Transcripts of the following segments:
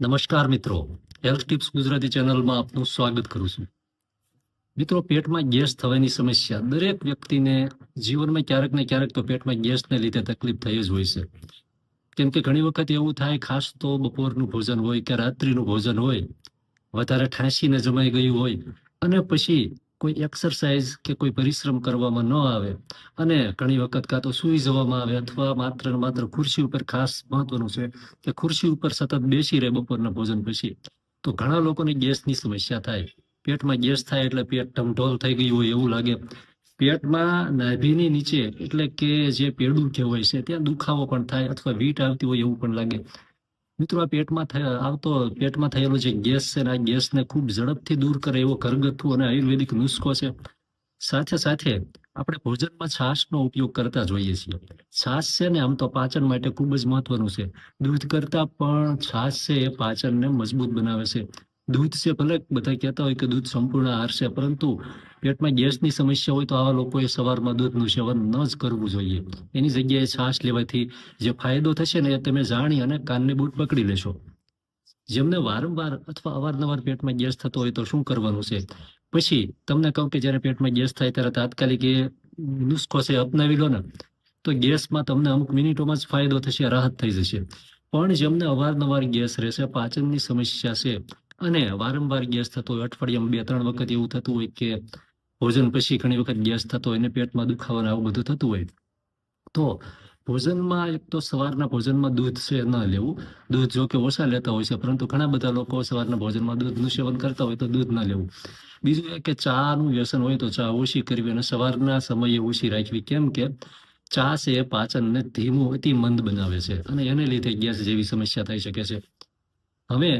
નમસ્કાર મિત્રો. Health tips Gujarati ચેનલમાં આપનું સ્વાગત કરું છું. મિત્રો, પેટમાં ગેસ થવાની સમસ્યા. દરેક વ્યક્તિને જીવનમાં ક્યારેક ને ક્યારેક તો પેટમાં ગેસને લીધે તકલીફ થઈ જ હોય છે. કેમ કે ઘણી વખત એવું થાય, ખાસ તો બપોરનું ભોજન હોય કે રાત્રિનું ભોજન હોય, વધારે ઠાંસીને જમાઈ ગયું હોય, અને પછી કોઈ એક્સરસાઇઝ કે કોઈ પરિશ્રમ કરવામાં ન આવે અને ઘણી વખત કાં તો સૂઈ જવામાં આવે અથવા માત્ર ને માત્ર ખુરશી ઉપર ખાસ મહત્વનું છે કે ખુરશી ઉપર સતત બેસી રહે બપોરના ભોજન પછી, તો ઘણા લોકોને ગેસની સમસ્યા થાય. પેટમાં ગેસ થાય એટલે પેટ ઢમઢોલ થઈ ગયું હોય એવું લાગે. પેટમાં નાભીની નીચે એટલે કે જે પેડું કહેવાય છે, ત્યાં દુખાવો પણ થાય અથવા વીટ આવતી હોય એવું પણ લાગે. મિત્રો, આ પેટમાં આવતો પેટમાં થયેલો જે ગેસ છે આ ગેસને ખૂબ ઝડપથી દૂર કરે એવો ઘરગથ્થુ અને આયુર્વેદિક નુસ્ખો છે. સાથે સાથે આપણે ભોજનમાં છાશનો ઉપયોગ કરતા જોઈએ છીએ. છાશ છે ને આમ તો પાચન માટે ખૂબ જ મહત્વનું છે. દૂધ કરતા પણ છાશ છે એ પાચનને મજબૂત બનાવે છે. દૂધ છે, ભલે બધા કહેતા હોય કે દૂધ સંપૂર્ણ આહાર છે, પરંતુ પેટમાં ગેસની સમસ્યા હોય તો આવા લોકોએ સવારમાં દૂધનું સેવન ન જ કરવું જોઈએ. એની જગ્યાએ છાશ લેવાથી જે ફાયદો થશે ને એ તમે જાણી અને કાનની બૂટ પકડી લેશો. જેમને વારંવાર અથવા અવારનવાર પેટમાં ગેસ થતો હોય તો શું કરવાનું છે? પછી તમને કહું કે જ્યારે પેટમાં ગેસ થાય ત્યારે તાત્કાલિક એ નુસ્ખો છે અપનાવી લો ને, તો ગેસમાં તમને અમુક મિનિટોમાં જ ફાયદો થશે, રાહત થઈ જશે. પણ જેમને અવારનવાર ગેસ રહેશે, પાચનની સમસ્યા છે અને વારંવાર ગેસ થતો હોય, અઠવાડિયામાં બે, ત્રણ વખત એવું થતું હોય કે ભોજન પછી ઘણી વખત ગેસ થતો હોય અને પેટમાં દુખાવાનું આવું બધું થતું હોય. તો ભોજનમાં એક તો સવારના ભોજનમાં દૂધ છે ન લેવું. દૂધ જો કે ઓછા લેતા હોય છે, પરંતુ ઘણા બધા લોકો સવારના ભોજનમાં દૂધનું સેવન કરતા હોય તો દૂધ ન લેવું. બીજું એ કે ચાનું વ્યસન હોય તો ચા ઓછી કરવી અને સવારના સમયે ઓછી રાખવી. કેમ કે ચા છે એ પાચનને ધીમું અતિ મંદ બનાવે છે અને એને લીધે ગેસ જેવી સમસ્યા થઈ શકે છે. હવે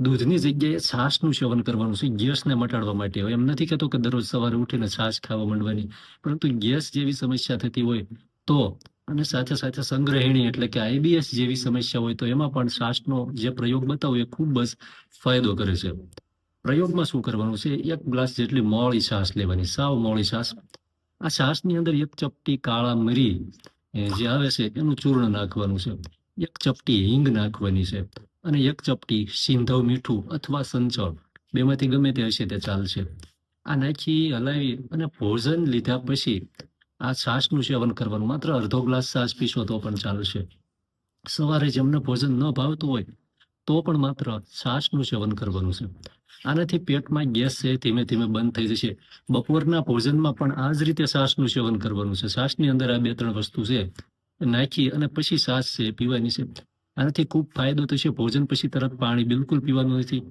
દૂધની જગ્યાએ છાશનું સેવન કરવાનું છે. ગેસને મટાડવા માટે હોય. એમ નથી કહેતો કે દરરોજ સવારે ઉઠીને છાશ ખાવા માંડવાની. પરંતુ ગેસ જેવી સમસ્યા થતી હોય તો અને સાથે સાથે સંગ્રહિણી એટલે કે આઈબીએસ જેવી સમસ્યા હોય તો એમાં પણ છાશનો જે પ્રયોગ બતાવો એ ખૂબ જ ફાયદો કરે છે. પ્રયોગમાં શું કરવાનું છે? એક ગ્લાસ જેટલી મોળી છાશ લેવાની. સાવ મોળી છાશ. આ છાશની અંદર એક ચપટી કાળા મરી જે આવે છે એનું ચૂર્ણ નાખવાનું છે. એક ચપટી હિંગ નાખવાની છે. અને એક ચપટી, સિંધવ મીઠું અથવા સંચળ. બેમાંથી ગમે તે હશે તે ચાલશે. આ નાખી, હલાવી અને ભોજન લીધા પછી આ છાશનું સેવન કરવાનું. માત્ર અડધો ગ્લાસ છાશ પીશો તો પણ ચાલશે. સવારે જેમને ભોજન ન ભાવતું હોય તો પણ માત્ર છાશનું સેવન કરવાનું છે. આનાથી પેટમાં ગેસ છે, ધીમે ધીમે બંધ થઈ જશે. બપોરના ભોજનમાં પણ આ જ રીતે છાશનું સેવન કરવાનું છે. છાશની અંદર આ બે ત્રણ વસ્તુ છે. નાખી અને પછી છાશ છે, પીવાની છે. આનાથી ખૂબ ફાયદો થશે. ભોજન પછી તરત પાણી બિલકુલ પીવાનું નથી.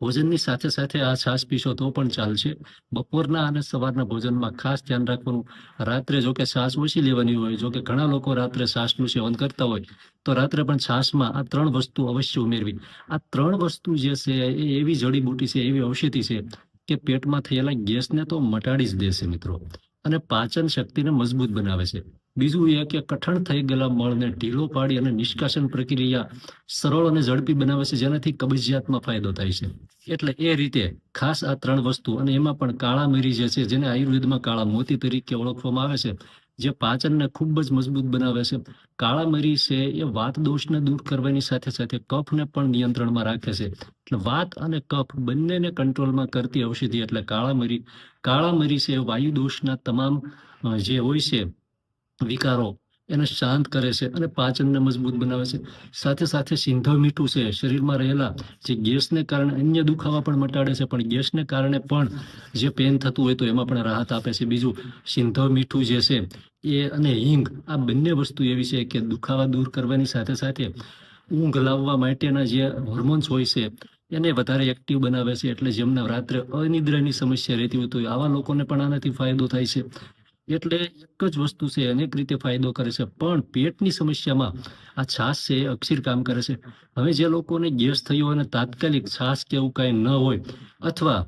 ભોજનની સાથે સાથે આ છાશ પીશો તો પણ ચાલશે. બપોરના અને સવારના ભોજનમાં ખાસ ધ્યાન રાખવાનું. રાત્રે જો કે છાશ ઓછી લેવાની હોય, જો કે ઘણા લોકો રાત્રે છાશનું સેવન કરતા હોય, તો રાત્રે પણ છાશમાં આ ત્રણ વસ્તુ અવશ્ય ઉમેરવી. આ ત્રણ વસ્તુ જે છે એ એવી જડીબુટી છે, એવી ઔષધિ છે કે પેટમાં થયેલા ગેસને તો મટાડી જ દેશે મિત્રો. અને પાચન શક્તિને મજબૂત બનાવે છે. બીજું એ કે કઠણ થઈ ગયેલા મળને ઢીલો પાડી અને નિષ્કાશન પ્રક્રિયા સરળ અને ઝડપી બનાવે છે, જેનાથી કબજિયાતમાં ફાયદો થાય છે. એટલે એ રીતે ખાસ આ ત્રણ વસ્તુ અને એમાં પણ કાળા મરી જે છે, જેને આયુર્વેદમાં કાળા મોતી તરીકે ઓળખવામાં આવે છે, જે પાચનને ખૂબ જ મજબૂત બનાવે છે. કાળા મરી છે, એ વાત દોષને દૂર કરવાની સાથે સાથે કફને પણ નિયંત્રણમાં રાખે છે. એટલે વાત અને કફ બંનેને કંટ્રોલમાં કરતી ઔષધિ એટલે કાળા મરી. કાળા મરી છે વાયુ દોષના તમામ જે હોય છે વિકારો, એને શાંત કરે છે અને પાચનને મજબૂત બનાવે છે. સાથે સાથે સિંધવ મીઠું છે, શરીરમાં રહેલા જે ગેસને કારણે અન્ય દુખાવા પણ મટાડે છે, પણ ગેસને કારણે પણ જે પેન થતું હોય તો એમાં પણ રાહત આપે છે. બીજું, સિંધવ મીઠું જે છે, એ અને હિંગ, આ બંને વસ્તુ એવી છે કે દુખાવા દૂર કરવાની સાથે સાથે ઊંઘ લાવવા માટેના જે હોર્મોન્સ હોય છે, એને વધારે એક્ટિવ બનાવે છે. એટલે જેમને રાત્રે અનિદ્રાની સમસ્યા રહેતી હોય તો આવા લોકોને પણ આનાથી ફાયદો થાય છે. એટલે એક જ વસ્તુ છે, અનેક રીતે ફાયદો કરે છે, પણ પેટની સમસ્યામાં આ છાશ છે અક્ષીર કામ કરે છે. હવે જે લોકોને ગેસ થયો અને તાત્કાલિક છાશ કે એવું કાંઈ ન હોય અથવા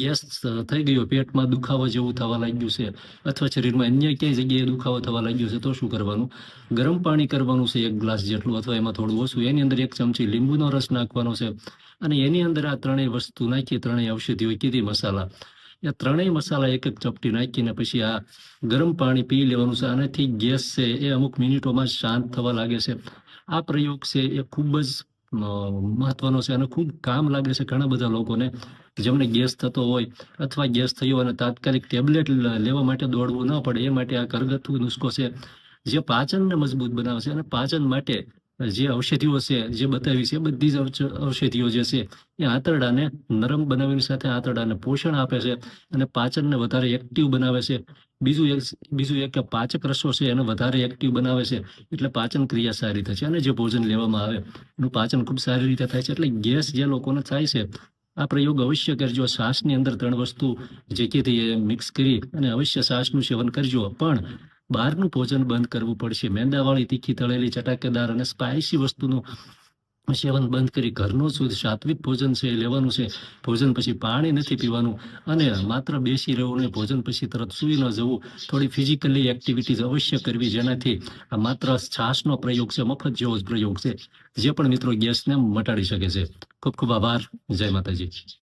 ગેસ થઈ ગયો, પેટમાં દુખાવો જેવું થવા લાગ્યું છે અથવા શરીરમાં અન્ય ક્યાંય જગ્યાએ દુખાવો થવા લાગ્યો છે, તો શું કરવાનું? ગરમ પાણી કરવાનું છે એક ગ્લાસ જેટલું અથવા એમાં થોડું ઓછું. એની અંદર એક ચમચી લીંબુનો રસ નાખવાનો છે અને એની અંદર આ ત્રણેય વસ્તુ નાખી, ત્રણેય ઔષધિઓ કીધી, મસાલા. એ ત્રણેય મસાલા એક એક ચપટી નાખીને પછી આ ગરમ પાણી પી લેવાનું છે આનાથી ગેસ છે એ અમુક મિનિટોમાં શાંત થવા લાગે છે આ પ્રયોગ છે એ ખૂબ જ મહત્વનો છે અને ખૂબ કામ લાગે છે ઘણા બધા લોકોને જેમને ગેસ થતો હોય અથવા ગેસ થયો અને તાત્કાલિક ટેબ્લેટ લેવા માટે દોડવું ન પડે એ માટે આ ઘરગથ્થુ નુસ્ખો છે જે પાચનને મજબૂત બનાવે છે અને પાચન માટે જે ઔષધિઓ છે, જે બતાવી છે, બધી જ ઔષધિઓ જે છે, એ આંતરડાને નરમ બનાવવાની સાથે આંતરડાને પોષણ આપે છે અને પાચનને વધારે એક્ટિવ બનાવે છે. બીજું એક બીજું એક કે પાચક રસો છે, એને વધારે એક્ટિવ બનાવે છે, એટલે પાચન ક્રિયા સારી થાય છે અને જે ભોજન લેવામાં આવે, એનું પાચન ખૂબ સારી રીતે થાય છે, એટલે ગેસ જે લોકોને થાય છે, આ પ્રયોગ અવશ્ય કરજો. શ્વાસની અંદર ત્રણ વસ્તુ જે કીધી મિક્સ કરી અને અવશ્ય શ્વાસનું સેવન કરજો. પણ બહારનું ભોજન બંધ કરવું પડશે. મેંદાવાળી તીખી તળેલી ચટાકેદાર અને સ્પાઇસી વસ્તુનું સેવન બંધ કરી ઘરનું શુદ્ધ સાત્વિક ભોજન છે લેવાનું છે. ભોજન પછી પાણી નથી પીવાનું અને માત્ર બેસી રહેવું ને ભોજન પછી તરત સૂઈ ન જવું. થોડી ફિઝિકલી એક્ટિવિટીઝ અવશ્ય કરવી જેનાથી આ માત્ર છાશનો પ્રયોગ છે, મફત જેવો જ પ્રયોગ છે, જે પણ મિત્રો ગેસને મટાડી શકે છે. ખૂબ ખૂબ આભાર. જય માતાજી.